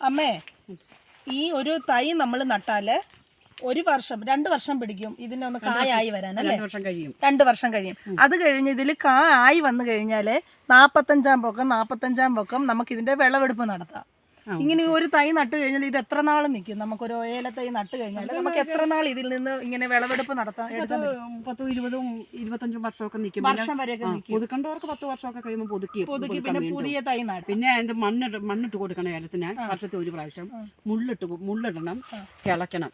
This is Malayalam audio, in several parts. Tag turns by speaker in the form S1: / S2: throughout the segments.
S1: അമ്മേ ഈ ഒരു തൈ നമ്മൾ നട്ടാൽ ഒരു വർഷം രണ്ട് വർഷം പിടിക്കും. ഇതിനൊന്ന് കായായി വരാൻ അല്ലേ?
S2: രണ്ട് വർഷം കഴിയും.
S1: രണ്ട് വർഷം കഴിയും. അത് കഴിഞ്ഞ് ഇതിൽ കാ ആയി വന്നു കഴിഞ്ഞാൽ നാപ്പത്തഞ്ചാം പൊക്കം നാപ്പത്തഞ്ചാം പൊക്കം നമുക്ക് ഇതിന്റെ വിളവെടുപ്പ് നടത്താം. ഇങ്ങനെ ഒരു തൈ നട്ട് കഴിഞ്ഞാൽ ഇത് എത്ര നാൾ നിൽക്കും നമുക്കൊരു ഏല തൈ നട്ട് കഴിഞ്ഞാൽ നമുക്ക് എത്ര നാൾ ഇതിൽ നിന്ന് ഇങ്ങനെ വിളവെടുപ്പ് നടത്താം?
S2: പത്തും ഇരുപതും ഇരുപത്തഞ്ചും വർഷമൊക്കെ നിൽക്കും
S1: വർഷം വരെയൊക്കെ
S2: പുതുക്കണ്ടവർക്ക് പത്ത് വർഷമൊക്കെ കഴിയുമ്പോൾ പുതുക്കി
S1: പുതുക്കി പിന്നെ. പുതിയ തൈ നട്ട്
S2: പിന്നെ അതിന്റെ മണ്ണിട്ട് മണ്ണിട്ട് കൊടുക്കണം ഏലത്തിന് വർഷത്തെ ഒരു പ്രാവശ്യം. മുള്ളിട്ട് മുള്ളിടണം
S1: കിളക്കണം.
S2: കിളയ്ക്കണം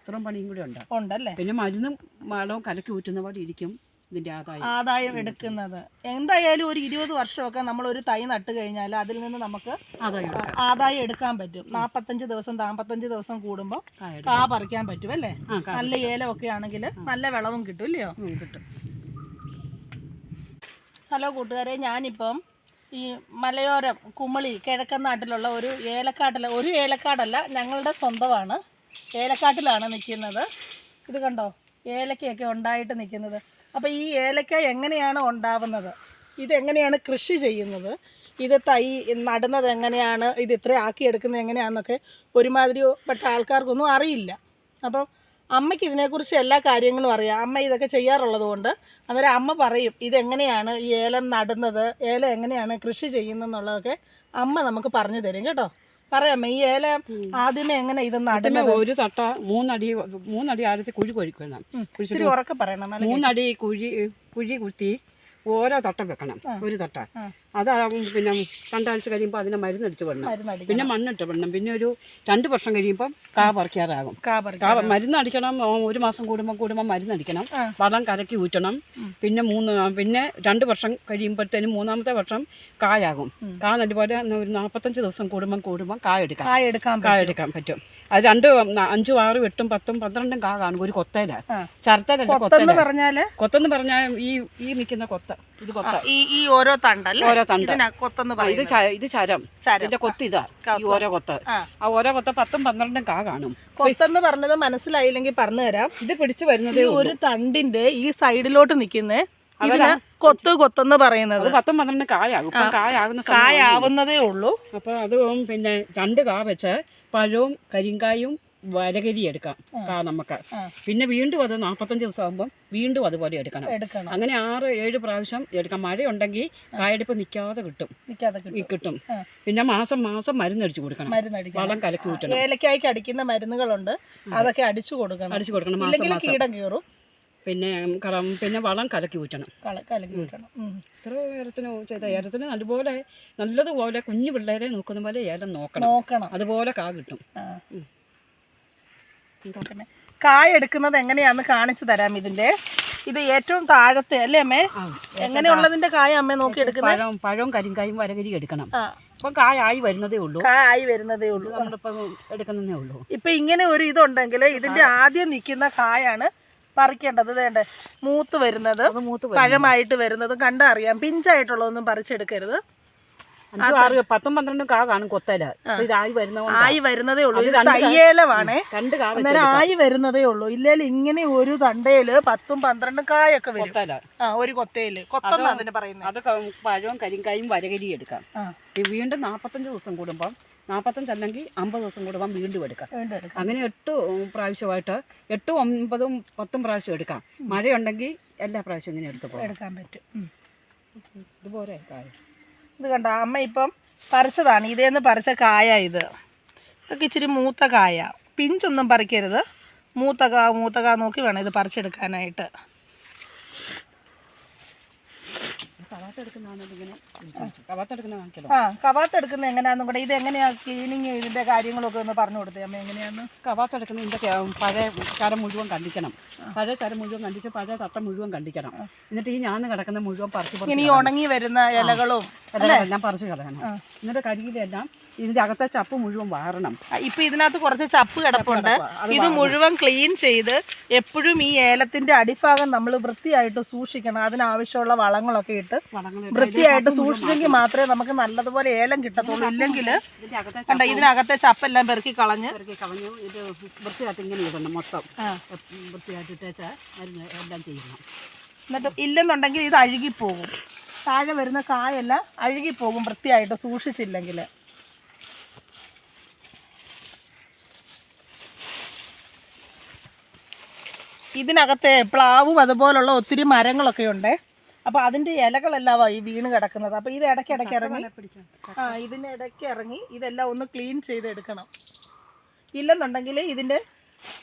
S2: ഇത്രയും പണിയും കൂടി ഉണ്ട്.
S1: ഉണ്ടല്ലേ?
S2: പിന്നെ മരുന്നും വളവും കലക്കി ഊറ്റുന്ന പോലെ ഇരിക്കും. ആദായം.
S1: എടുക്കുന്നത്. എന്തായാലും ഒരു ഇരുപത് വർഷമൊക്കെ നമ്മൾ ഒരു തൈ നട്ട് കഴിഞ്ഞാൽ അതിൽ നിന്ന് നമുക്ക്
S2: ആദായം
S1: എടുക്കാൻ പറ്റും. നാപ്പത്തഞ്ച് ദിവസം നാപ്പത്തഞ്ച് ദിവസം കൂടുമ്പോൾ. കാ പറിക്കാൻ പറ്റും അല്ലേ?
S2: നല്ല ഏലം
S1: നല്ല ഏലമൊക്കെ ആണെങ്കിൽ നല്ല വിളവും കിട്ടും ഇല്ലയോ?
S2: കിട്ടും.
S1: ഹലോ കൂട്ടുകാരെ ഞാനിപ്പം ഈ മലയോരം കുമളി കിഴക്കൻ നാട്ടിലുള്ള ഒരു ഏലക്കാട്ടിലെ ഒരു ഏലക്കാടല്ല ഞങ്ങളുടെ സ്വന്തമാണ്. ഏലക്കാട്ടിലാണ് നിൽക്കുന്നത്. ഇത് കണ്ടോ? ഏലക്കയൊക്കെ ഉണ്ടായിട്ട് നിൽക്കുന്നത്. അപ്പോൾ ഈ ഏലക്ക എങ്ങനെയാണ് ഉണ്ടാവുന്നത്? ഇതെങ്ങനെയാണ് കൃഷി ചെയ്യുന്നത്? ഇത് തൈ നടുന്നത് എങ്ങനെയാണ്? ഇത് ഇത്ര ആക്കിയെടുക്കുന്നത് എങ്ങനെയാണെന്നൊക്കെ ഒരുമാതിരി പെട്ട ആൾക്കാർക്കൊന്നും അറിയില്ല. അപ്പം അമ്മയ്ക്ക് ഇതിനെക്കുറിച്ച് എല്ലാ കാര്യങ്ങളും അറിയാം. അമ്മ ഇതൊക്കെ ചെയ്യാറുള്ളത് കൊണ്ട് അന്നേരം അമ്മ പറയും ഇതെങ്ങനെയാണ് ഈ ഏലം നടുന്നത്? ഏലം എങ്ങനെയാണ് കൃഷി ചെയ്യുന്നതെന്നുള്ളതൊക്കെ അമ്മ നമുക്ക് പറഞ്ഞു തരും കേട്ടോ. പറയാം ഈ ഏലം ആദ്യമേ എങ്ങനെ ഇത്
S2: പിന്നെ
S1: നടുന്നത്
S2: ഒരു തട്ട മൂന്നടി മൂന്നടി ആഴത്തിൽ കുഴി കുഴിക്കണം. കുഴിച്ചിട്ട്
S1: ഇച്ചിരി ഉറക്കെ പറയണം നല്ല
S2: മൂന്നടി കുഴി കുഴി കുത്തി ഓരോ തട്ട വെക്കണം ഒരു തട്ട
S1: ആ.
S2: അതാകും പിന്നെ രണ്ടാഴ്ച കഴിയുമ്പോൾ അതിനെ മരുന്നടിച്ച്
S1: വെണ്ണം
S2: പിന്നെ മണ്ണിട്ട് വെണ്ണം പിന്നെ ഒരു രണ്ട് വർഷം കഴിയുമ്പോൾ കാ പറിക്കാറാകും. മരുന്നടിക്കണം. ഒരു മാസം കൂടുമ്പോൾ കൂടുമ്പോൾ മരുന്നടിക്കണം. വളം കലക്കി ഊറ്റണം. പിന്നെ മൂന്ന് പിന്നെ രണ്ട് വർഷം കഴിയുമ്പോഴത്തേനും മൂന്നാമത്തെ വർഷം കായാകും. കാ നല്ലപോലെ ഒരു നാൽപ്പത്തഞ്ച് ദിവസം കൂടുമ്പോൾ കൂടുമ്പോൾ കായ എടുക്കാം.
S1: കായ എടുക്കാൻ പറ്റും.
S2: അത് രണ്ട് അഞ്ചും ആറും എട്ടും പത്തും പന്ത്രണ്ടും കാ കാണും. ഒരു കൊത്തയില
S1: ആ. കൊത്തെന്ന്
S2: പറഞ്ഞാൽ
S1: പറഞ്ഞാൽ?
S2: കൊത്തെന്ന് പറഞ്ഞാൽ ഈ ഈ നിൽക്കുന്ന കൊത്ത. ഇത് കൊത്ത.
S1: ഈ ഈ ഓരോ തണ്ടല്ലേ?
S2: ഓരോ തണ്ട്. ഇത് ച- ഇത് ചരം.
S1: ചരം.
S2: ഇതിന്റെ കൊത്ത്. ഇതാ ഈ. ഓരോ കൊത്ത്.
S1: ആ.
S2: ആ ഓരോ കൊത്ത പത്തും പന്ത്രണ്ടും കാ കാണും.
S1: കൊത്തെന്ന് പറഞ്ഞത് മനസ്സിലായില്ലെങ്കിൽ പറഞ്ഞു തരാം
S2: ഇത് പിടിച്ചു
S1: ഈ
S2: ഉള്ളൂ.
S1: ഒരു തണ്ടിന്റെ ഈ സൈഡിലോട്ട് നിൽക്കുന്നേ ഇതിന് കൊത്ത് കൊത്തെന്ന് പറയുന്നത്.
S2: അത് പത്തും പന്ത്രണ്ടും കായാകും. ഇപ്പം കായാകുന്ന സമയം
S1: കായാവുന്നതേ ഉള്ളൂ.
S2: അപ്പൊ അത് പിന്നെ രണ്ട് കാ വെച്ച് പഴവും കരിങ്കായും വരകരി എടുക്കാം കാ നമുക്ക്. പിന്നെ വീണ്ടും അത് നാൽപ്പത്തഞ്ച് ദിവസം ആകുമ്പോൾ വീണ്ടും അതുപോലെ എടുക്കണം.
S1: എടുക്കണം.
S2: അങ്ങനെ ആറ് ഏഴ് പ്രാവശ്യം എടുക്കാം. മഴയുണ്ടെങ്കിൽ കായെടുപ്പ് നിൽക്കാതെ കിട്ടും.
S1: നിൽക്കാതെ കിട്ടും.
S2: പിന്നെ മാസം മാസം മരുന്നടിച്ചു കൊടുക്കണം. വളം കലക്കി വിട്ടണം.
S1: ഏലക്കായ്ക്ക് അടിക്കുന്ന മരുന്നുകളുണ്ട്. അതൊക്കെ അടിച്ചു കൊടുക്കണം.
S2: അടിച്ചു കൊടുക്കണം മാസം മാസം.
S1: കീടം കീറും.
S2: പിന്നെ കളം പിന്നെ വളം കലക്കി ഊറ്റണം
S1: കലക്കി.
S2: ഇത്ര ഏലത്തിന് ചെയ്ത ഏലത്തിന് നല്ലപോലെ നല്ലതുപോലെ കുഞ്ഞു പിള്ളേരെ നോക്കുന്ന പോലെ ഏലം നോക്കണം.
S1: നോക്കണം.
S2: അതുപോലെ കാ കിട്ടും.
S1: കായ എടുക്കുന്നത് എങ്ങനെയാന്ന് കാണിച്ചു തരാം ഇതിന്റെ. ഇത് ഏറ്റവും താഴത്തെ അല്ലേ അമ്മേ? എങ്ങനെയുള്ളതിന്റെ കായ അമ്മ നോക്കി എടുക്കുന്നത്
S2: പഴം പഴവും കരിങ്കായും വരകരി എടുക്കണം. കായ കായായി വരുന്നതേ ഉള്ളൂ.
S1: കായ ആയി വരുന്നതേ ഉള്ളൂ.
S2: നമ്മളിപ്പം എടുക്കുന്നതേ ഉള്ളൂ.
S1: ഇപ്പൊ ഇങ്ങനെ ഒരു ഇതുണ്ടെങ്കിൽ ഇതിന്റെ ആദ്യം നിൽക്കുന്ന കായാണ് പറിക്കേണ്ടത്. വേണ്ട മൂത്ത് വരുന്നത്. പഴമായിട്ട് വരുന്നതും. കണ്ടറിയാം പിഞ്ചായിട്ടുള്ളതൊന്നും പറിച്ചെടുക്കരുത്.
S2: പത്തും പന്ത്രണ്ടും കാ കാണും കൊത്തല. ഇതായി വരുന്ന
S1: ആയി വരുന്നതേ ഉള്ളൂ. ഇത്
S2: രണ്ട് കാ
S1: അന്നേരം ആയി വരുന്നതേ ഉള്ളൂ. ഇല്ലേൽ ഇങ്ങനെ ഒരു തണ്ടയിൽ പത്തും പന്ത്രണ്ടും കായൊക്കെ വരും. ആ ഒരു കൊത്തയിൽ അതിന് പറയുന്നത്
S2: അത് പഴവും കരിങ്കായും വരകരി എടുക്കാം. വീണ്ടും നാപ്പത്തഞ്ച് ദിവസം കൂടുമ്പം നാൽപ്പത്തഞ്ച് അല്ലെങ്കിൽ അമ്പത് ദിവസം കൂടുമ്പോൾ വീണ്ടും എടുക്കാം. അങ്ങനെ എട്ട് പ്രാവശ്യമായിട്ട് എട്ടും ഒമ്പതും പത്തും പ്രാവശ്യം എടുക്കാം. മഴയുണ്ടെങ്കിൽ എല്ലാ പ്രാവശ്യം ഇങ്ങനെ എടുത്ത് പോകാം.
S1: എടുക്കാൻ പറ്റും.
S2: ഇതുപോലെ കായ
S1: ഇത് കണ്ട? അമ്മ ഇപ്പം പറിച്ചതാണ്. ഇതേന്ന് പറിച്ച കായ ഇത്. ഇതൊക്കെ ഇച്ചിരി മൂത്ത കായ. പിഞ്ചൊന്നും പറിക്കരുത്. മൂത്ത കാ മൂത്ത കാ നോക്കി വേണം ഇത് പറിച്ചെടുക്കാനായിട്ട്. ആ കവാത്ത് എടുക്കുന്നത് എങ്ങനെയാണെന്നും കൂടെ. ഇത് എങ്ങനെയാണ് ക്ലീനിങ് ഇതിന്റെ കാര്യങ്ങളൊക്കെ ഒന്ന് പറഞ്ഞു കൊടുത്തേ. അമ്മ എങ്ങനെയാന്ന്
S2: കവാത്തെടുക്കുന്ന ഇതിന്റെ പഴയ ചരം മുഴുവൻ കണ്ടിക്കണം. പഴയ ചരം മുഴുവൻ കണ്ടിച്ച് പഴയ തട്ട മുഴുവൻ കണ്ടിക്കണം. എന്നിട്ട് ഈ ഞാൻ കിടക്കുന്ന മുഴുവൻ പറിച്ചു
S1: ഇനി ഉണങ്ങി വരുന്ന ഇലകളും
S2: എല്ലാം പറിച്ചു കളയണം. എന്നിട്ട് കരിയിലെല്ലാം ഇതിന്റെ അകത്തെ ചപ്പ് മുഴുവൻ വാറണം
S1: ഇപ്പൊ ഇതിനകത്ത് കുറച്ച് ചപ്പ് കിടപ്പുണ്ട്. ഇത് മുഴുവൻ ക്ലീൻ ചെയ്ത് എപ്പോഴും ഈ ഏലത്തിന്റെ അടിഭാഗം നമ്മൾ വൃത്തിയായിട്ട് സൂക്ഷിക്കണം. അതിനാവശ്യമുള്ള വളങ്ങളൊക്കെ ഇട്ട് വൃത്തിയായിട്ട് സൂക്ഷിച്ചെങ്കിൽ മാത്രമേ നമുക്ക് നല്ലതുപോലെ ഏലം കിട്ടത്തുള്ളൂ ഇല്ലെങ്കിൽ കണ്ട ഇതിനകത്തെ ചപ്പെല്ലാം പെറുക്കി കളഞ്ഞ്.
S2: കളഞ്ഞു ഇത് വൃത്തിയായിട്ട് ഇങ്ങനെ ഇടണം മൊത്തം. വൃത്തിയായിട്ടിട്ടേച്ച എല്ലാം ചെയ്യണം.
S1: എന്നിട്ട് ഇല്ലെന്നുണ്ടെങ്കിൽ ഇത് അഴുകിപ്പോകും. താഴെ വരുന്ന കായെല്ലാം അഴുകിപ്പോകും വൃത്തിയായിട്ട് സൂക്ഷിച്ചില്ലെങ്കിൽ. ഇതിനകത്തെ പ്ലാവും അതുപോലുള്ള ഒത്തിരി മരങ്ങളൊക്കെ ഉണ്ട് അപ്പോൾ അതിന്റെ ഇലകളെല്ലാം ഈ വീണ് കിടക്കുന്നത്. അപ്പോൾ ഇത് ഇടയ്ക്ക് ഇടയ്ക്ക് ഇറങ്ങി ആ ഇതിന്റെ ഇടയ്ക്ക് ഇറങ്ങി ഇതെല്ലാം ഒന്ന് ക്ലീൻ ചെയ്തെടുക്കണം. ഇല്ലെന്നുണ്ടെങ്കിൽ ഇതിന്റെ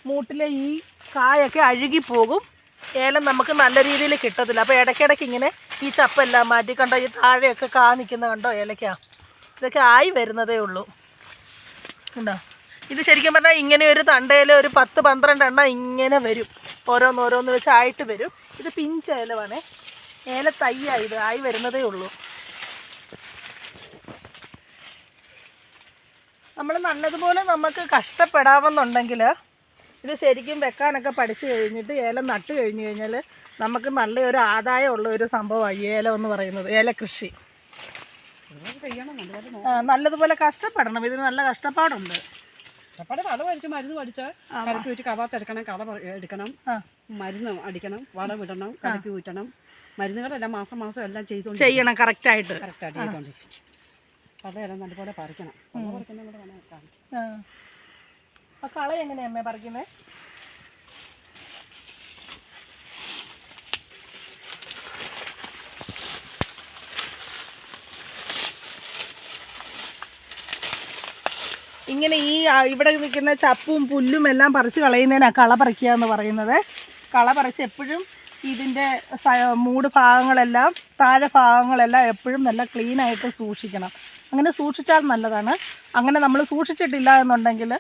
S1: മൂട്ടിലെ ഈ കായൊക്കെ അഴുകി പോകും ഏലം നമുക്ക് നല്ല രീതിയിൽ കിട്ടത്തില്ല. അപ്പോൾ ഇടയ്ക്കിടയ്ക്ക് ഇങ്ങനെ ഈ ചപ്പെല്ലാം മാറ്റി കണ്ടോ ഈ താഴെയൊക്കെ കാ നിൽക്കുന്ന കണ്ടോ ഏലക്ക ഇതൊക്കെ ആയി വരുന്നതേ ഉള്ളൂ. ഉണ്ടോ ഇത് ശരിക്കും പറഞ്ഞാൽ ഇങ്ങനെ ഒരു തണ്ടയിൽ ഒരു പത്ത് പന്ത്രണ്ട് എണ്ണം ഇങ്ങനെ വരും. ഓരോന്ന് ഓരോന്ന് വെച്ചായിട്ട് വരും. ഇത് പിഞ്ച് ഏലമാണേ ഏല തയ്യായി ഇത് ആയി വരുന്നതേ ഉള്ളൂ. നമ്മൾ നല്ലതുപോലെ നമുക്ക് കഷ്ടപ്പെടാമെന്നുണ്ടെങ്കിൽ ഇത് ശരിക്കും വെക്കാനൊക്കെ പഠിച്ചു കഴിഞ്ഞിട്ട് ഏലം നട്ട് കഴിഞ്ഞ് കഴിഞ്ഞാൽ നമുക്ക് നല്ലൊരു ആദായമുള്ള ഒരു സംഭവമായി ഏലം എന്ന് പറയുന്നത് ഏലകൃഷി നല്ലതുപോലെ കഷ്ടപ്പെടണം ഇതിന് നല്ല കഷ്ടപ്പാടുണ്ട്.
S2: കഷ്ടപ്പാട് വളം മരുന്ന് പഠിച്ച് കലക്കി വെച്ച് കവാത്തെടുക്കണം പറി- എടുക്കണം മരുന്ന് അടിക്കണം വളം ഇടണം കലക്കി ഊറ്റണം. മരുന്നുകളെല്ലാം മാസം മാസം എല്ലാം ചെയ്തുകൊണ്ട്
S1: ചെയ്യണം കറക്റ്റായിട്ട്
S2: കറക്റ്റായിട്ട് ചെയ്തോണ്ടിരിക്കും കളയെല്ലാം നല്ലപോലെ പറിക്കണം. കള പറിക്കുന്ന കൂടെ വേണം
S1: ആ. കള എങ്ങനെയാ അമ്മേ പറിക്കുന്നത് ഇങ്ങനെ ഈ ഇവിടെ നിൽക്കുന്ന ചപ്പും പുല്ലും എല്ലാം പറിച്ച് കളയുന്നതിനാണ് കള പറിക്കുക എന്ന് പറയുന്നത്. കള പറിച്ച് എപ്പോഴും ഇതിന്റെ മൂട് ഭാഗങ്ങളെല്ലാം താഴെ ഭാഗങ്ങളെല്ലാം എപ്പോഴും നല്ല ക്ലീനായിട്ട് സൂക്ഷിക്കണം. അങ്ങനെ സൂക്ഷിച്ചാൽ നല്ലതാണ്. അങ്ങനെ നമ്മൾ സൂക്ഷിച്ചിട്ടില്ല എന്നുണ്ടെങ്കിൽ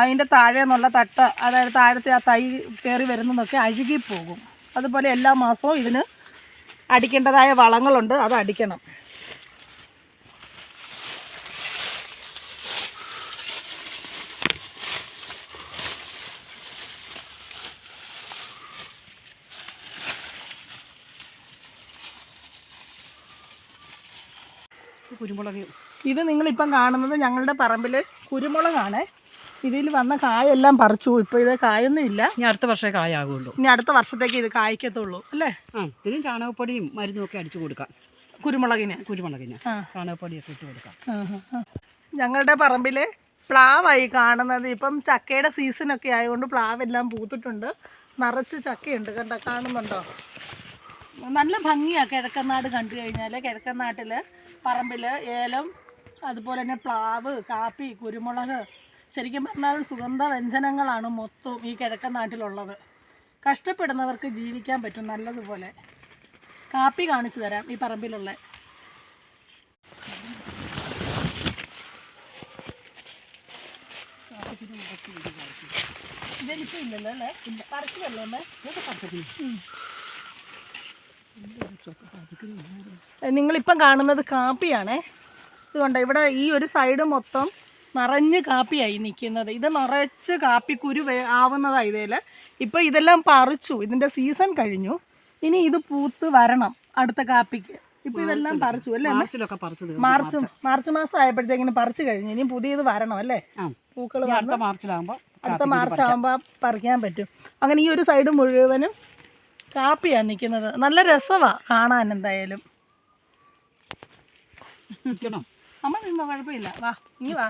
S1: അതിന്റെ താഴെ നിന്നുള്ള തട്ട അതായത് താഴത്തെ ആ തൈ കയറി വരുന്നതൊക്കെ അഴുകിപ്പോകും അതുപോലെ എല്ലാ മാസവും ഇതിന് അടിക്കേണ്ടതായ വളങ്ങളുണ്ട് അത് അടിക്കണം.
S2: കുരുമുളക്.
S1: ഇത് നിങ്ങളിപ്പം കാണുന്നത് ഞങ്ങളുടെ പറമ്പിൽ കുരുമുളകാണ്. ഇതിൽ വന്ന കായെല്ലാം പറിച്ചു. ഇപ്പോൾ ഇത് കായൊന്നും ഇല്ല.
S2: ഇനി അടുത്ത വർഷമേ കായാകുള്ളൂ
S1: ഇനി അടുത്ത വർഷത്തേക്ക് ഇത് കായ്ക്കത്തുള്ളൂ അല്ലേ?
S2: ആ ഇതിനും ചാണകപ്പൊടിയും മരുന്നും ഒക്കെ അടിച്ചു കൊടുക്കാം.
S1: കുരുമുളകിന്.
S2: കുരുമുളകിന്. ചാണകപ്പൊടിയൊക്കെ ഇട്ട് കൊടുക്കാം.
S1: ഞങ്ങളുടെ പറമ്പിൽ പ്ലാവായി കാണുന്നത്. ഇപ്പം ചക്കയുടെ സീസണൊക്കെ ആയതുകൊണ്ട് പ്ലാവെല്ലാം പൂത്തിട്ടുണ്ട്. നിറച്ച് ചക്കയുണ്ട് കണ്ട? കാണുന്നുണ്ടോ? നല്ല ഭംഗിയാണ് കിഴക്കനാട് കണ്ടു കഴിഞ്ഞാൽ കിഴക്കനാട്ടിൽ പറമ്പിൽ ഏലം അതുപോലെ തന്നെ പ്ലാവ് കാപ്പി കുരുമുളക്. ശരിക്കും പറഞ്ഞാൽ സുഗന്ധ വ്യഞ്ജനങ്ങളാണ് മൊത്തം ഈ കിഴക്കൻ നാട്ടിലുള്ളത്. കഷ്ടപ്പെടുന്നവർക്ക് ജീവിക്കാൻ പറ്റും നല്ലതുപോലെ. കാപ്പി കാണിച്ചു തരാം ഈ പറമ്പിലുള്ള. ഇതെനിക്ക് ഇല്ലല്ലോ അല്ലേ? ഇല്ല. പറിച്ചതല്ലേ അമ്മേ? ഉം. നിങ്ങളിപ്പം കാണുന്നത് കാപ്പിയാണേ. ഇതുകൊണ്ട് ഇവിടെ ഈ ഒരു സൈഡ് മൊത്തം നിറഞ്ഞ് കാപ്പിയായി നിൽക്കുന്നത്. ഇത് നിറച്ച് കാപ്പിക്കുരു കുരു ആവുന്നതാണ് ഇതിൽ ഇപ്പോൾ ഇതെല്ലാം പറിച്ചു. ഇതിന്റെ സീസൺ കഴിഞ്ഞു. ഇനി ഇത് പൂത്ത് വരണം അടുത്ത കാപ്പിക്ക്. ഇപ്പം ഇതെല്ലാം പറിച്ചു അല്ലേ മാർച്ച് മാർച്ച്. മാസം ആയപ്പോഴത്തേക്കിന് പറിച്ചു കഴിഞ്ഞു. ഇനി പുതിയത് വരണം അല്ലേ? പൂക്കൾ
S2: അടുത്ത അടുത്ത മാർച്ചിലാകുമ്പോൾ
S1: അടുത്ത മാർച്ച് ആകുമ്പോൾ പറിക്കാൻ പറ്റും. അങ്ങനെ ഈ ഒരു സൈഡ് മുഴുവനും കാപ്പിയാണ് നിൽക്കുന്നത് നല്ല രസമാണ് കാണാൻ എന്തായാലും. അമ്മ നിന്നോ? കുഴപ്പമില്ല. വാ ഇനി വാ.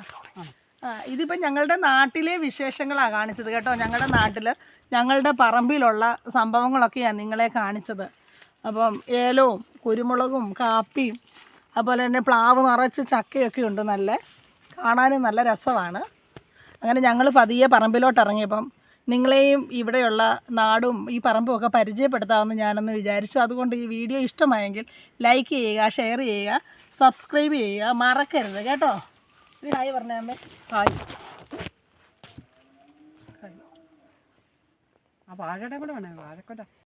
S1: ആ. ഇതിപ്പോൾ ഞങ്ങളുടെ നാട്ടിലെ വിശേഷങ്ങളാണ് കാണിച്ചത് കേട്ടോ. ഞങ്ങളുടെ നാട്ടിൽ ഞങ്ങളുടെ പറമ്പിലുള്ള സംഭവങ്ങളൊക്കെയാണ് നിങ്ങളെ കാണിച്ചത്. അപ്പം ഏലവും കുരുമുളകും കാപ്പിയും അതുപോലെ തന്നെ പ്ലാവ് നിറച്ച് ചക്കയൊക്കെ ഉണ്ട് നല്ല. കാണാനും നല്ല രസമാണ്. അങ്ങനെ ഞങ്ങൾ പതിയെ പറമ്പിലോട്ട് ഇറങ്ങിയപ്പം നിങ്ങളെയും ഇവിടെയുള്ള നാടും ഈ പറമ്പും ഒക്കെ പരിചയപ്പെടുത്താമെന്ന് ഞാനൊന്ന് വിചാരിച്ചു. അതുകൊണ്ട് ഈ വീഡിയോ ഇഷ്ടമായെങ്കിൽ ലൈക്ക് ചെയ്യുക ഷെയർ ചെയ്യുക സബ്സ്ക്രൈബ് ചെയ്യുക മറക്കരുത് കേട്ടോ. ഹായ് പറഞ്ഞേ
S2: ഹായ്. ആ വാഴയുടെ കൂടെ വേണേ വാഴക്കൊല.